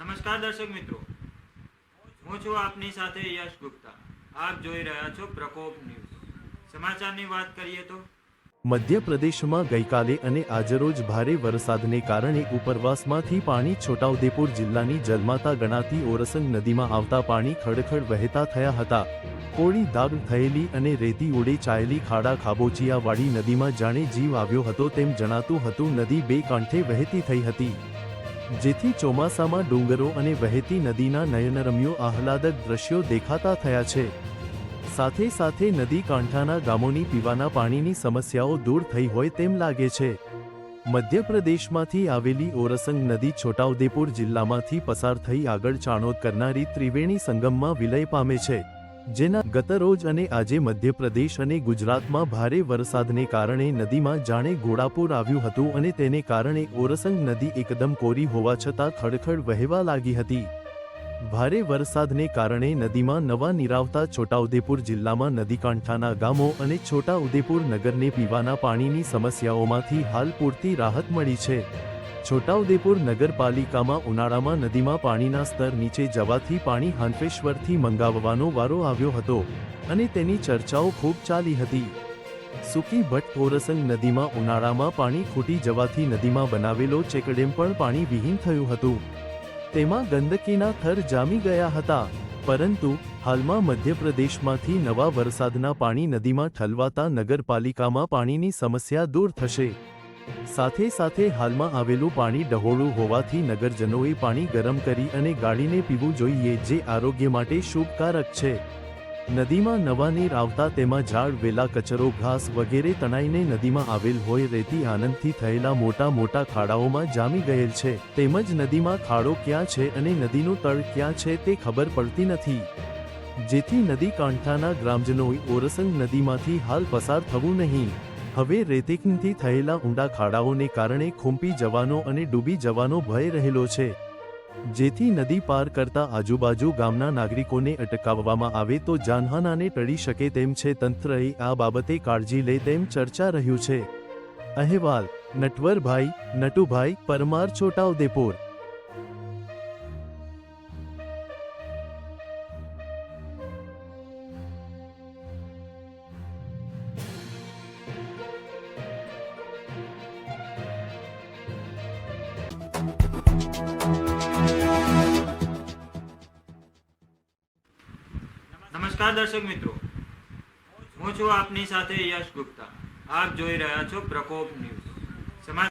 નમસ્કાર દર્શક મિત્રો. હું છું આપની સાથે યશ ગુપ્તા. આપ જોઈ રહ્યા છો પ્રકોપ ન્યૂઝ. સમાચારની વાત કરીએ તો મધ્યપ્રદેશમાં ગઈકાલે અને આજરોજ ભારે વરસાદને કારણે ઉપરવાસમાંથી પાણી છોટાઉદેપુર જિલ્લાની જલમાતા ગણાતી ઓરસંગ નદીમાં આવતા પાણી ખડખડ વહેતા થયા હતા. કોળી દાગ થયેલી અને રેતી ઉડે ચાયેલી ખાડા ખાબોચિયાવાળી નદીમાં જાણે જીવ આવ્યો હતો તેમ જણાતું હતું. નદી બે કાંઠે વહેતી થઈ હતી. જેથી ચોમાસામાં ડુંગરો અને વહેતી નદીના નયનરમ્યો આહલાદક દ્રશ્યો દેખાતા થયા છે. સાથે સાથે નદી કાંઠાના ગામોની પીવાના પાણીની સમસ્યાઓ દૂર થઈ હોય તેમ લાગે છે. મધ્યપ્રદેશમાંથી આવેલી ઓરસંગ નદી છોટાઉદેપુર જિલ્લામાંથી પસાર થઈ આગળ ચાણોદ કરનારી ત્રિવેણી સંગમમાં વિલય પામે છે. જેના ગતરોજ અને આજે મધ્યપ્રદેશ અને ગુજરાતમાં ભારે વરસાદને કારણે નદીમાં જાણે ઘોડાપૂર આવ્યું હતું અને તેને કારણે ઓરસંગ નદી એકદમ કોરી હોવા છતાં ખડખડ વહેવા લાગી હતી. ભારે વરસાદને કારણે નદીમાં નવા નીરાવતા છોટાઉદેપુર જિલ્લામાં નદીકાંઠાના ગામો અને છોટાઉદેપુર નગરને પીવાના પાણીની સમસ્યાઓમાંથી હાલ પૂરતી રાહત મળી છે. છોટાઉદેપુર નગરપાલિકામાં ઉનાળામાં નદીમાં પાણીના સ્તર નીચે જવાથી પાણી હાંફેશ્વરથી મંગાવવાનો વારો આવ્યો હતો અને તેની ચર્ચાઓ ખૂબ ચાલી હતી. સુકી ભટ્ટ ઓરસંગ નદીમાં ઉનાળામાં પાણી ખૂટી જવાથી નદીમાં બનાવેલો ચેકડેમ પણ પાણી વિહીન થયું હતું. તેમાં ગંદકીના થર જામી ગયા હતા, પરંતુ હાલમાં મધ્યપ્રદેશમાંથી નવા વરસાદના પાણી નદીમાં ઠલવાતા નગરપાલિકામાં પાણીની સમસ્યા દૂર થશે. સાથે સાથે હાલમાં આવેલું પાણી ડહોળું હોવાથી નગરજનોએ પાણી ગરમ કરી અને ગાળીને પીવું જોઈએ જે આરોગ્ય માટે શુભકારક છે. નદીમાં નવા નીર આવતા તેમાં ઝાડ, વેલા, કચરો, ઘાસ વગેરે તણાઈને નદીમાં આવેલ હોય રેતી આનંદથી થયેલા મોટા મોટા ખાડાઓમાં જામી ગયેલ છે. તેમજ નદીમાં ખાડો ક્યાં છે અને નદીનું તળ ક્યાં છે તે ખબર પડતી નથી. જેથી નદી કાંઠાના ગ્રામજનોએ ઓરસંગ નદીમાંથી હાલ પસાર થવું નહીં. હવે રેતિકથી થયેલા ઊંડા ખાડાઓને કારણે ખૂંપી જવાનો અને ડૂબી જવાનો ભય રહેલો છે. જેથી નદી પાર કરતા આજુબાજુ ગામના નાગરિકોને અટકાવવામાં આવે તો જાનહાનાને ટળી શકે તેમ છે તંત્રએ આ બાબતે કાળજી લે તેમ ચર્ચા રહ્યું છે. અહેવાલ, નટવરભાઈ, નટુભાઈ, પરમાર, છોટાઉદેપુર. નમસ્કાર દર્શક મિત્રો. હું છું આપની સાથે યશ ગુપ્તા. આપ જોઈ રહ્યા છો પ્રકોપ ન્યૂઝ.